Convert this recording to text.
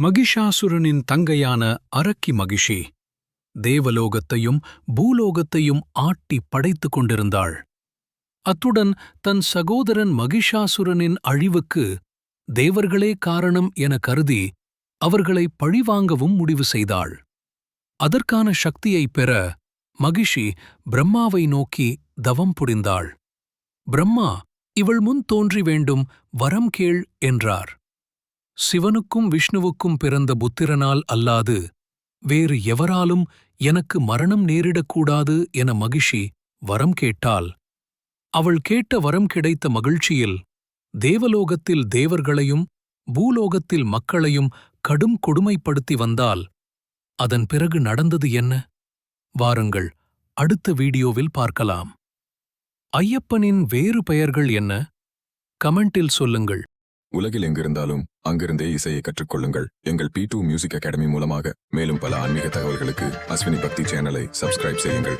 மகிஷாசுரனின் தங்கையான அரக்கி மகிஷி தேவலோகத்தையும் பூலோகத்தையும் ஆட்டி படைத்துக் கொண்டிருந்தாள். அத்துடன் தன் சகோதரன் மகிஷாசுரனின் அழிவுக்கு தேவர்களே காரணம் என கருதி அவர்களை பழிவாங்கவும் முடிவு செய்தாள். அதற்கான சக்தியைப் பெற மகிஷி பிரம்மாவை நோக்கி தவம் புரிந்தாள். பிரம்மா இவள் முன் தோன்றி வேண்டும் வரம் கேள் என்றார். சிவனுக்கும் விஷ்ணுவுக்கும் பிறந்த புத்திரனால் அல்லாது வேறு எவராலும் எனக்கு மரணம் நேரிடக்கூடாது என மகிஷி வரம் கேட்டால் அவள் கேட்ட வரம் கிடைத்த மகிழ்ச்சியில் தேவலோகத்தில் தேவர்களையும் பூலோகத்தில் மக்களையும் கடும் கொடுமைப்படுத்தி வந்தால் அதன் பிறகு நடந்தது என்ன? வாருங்கள் அடுத்த வீடியோவில் பார்க்கலாம். ஐயப்பனின் வேறு பெயர்கள் என்ன? கமெண்டில் சொல்லுங்கள். உலகில் எங்கிருந்தாலும் அங்கிருந்தே இசையை கற்றுக்கொள்ளுங்கள். எங்கள் பி டூ மியூசிக் அகாடமி மூலமாக மேலும் பல ஆன்மீக தகவல்களுக்கு அஸ்வினி பக்தி சேனலை சப்ஸ்கிரைப் செய்யுங்கள்.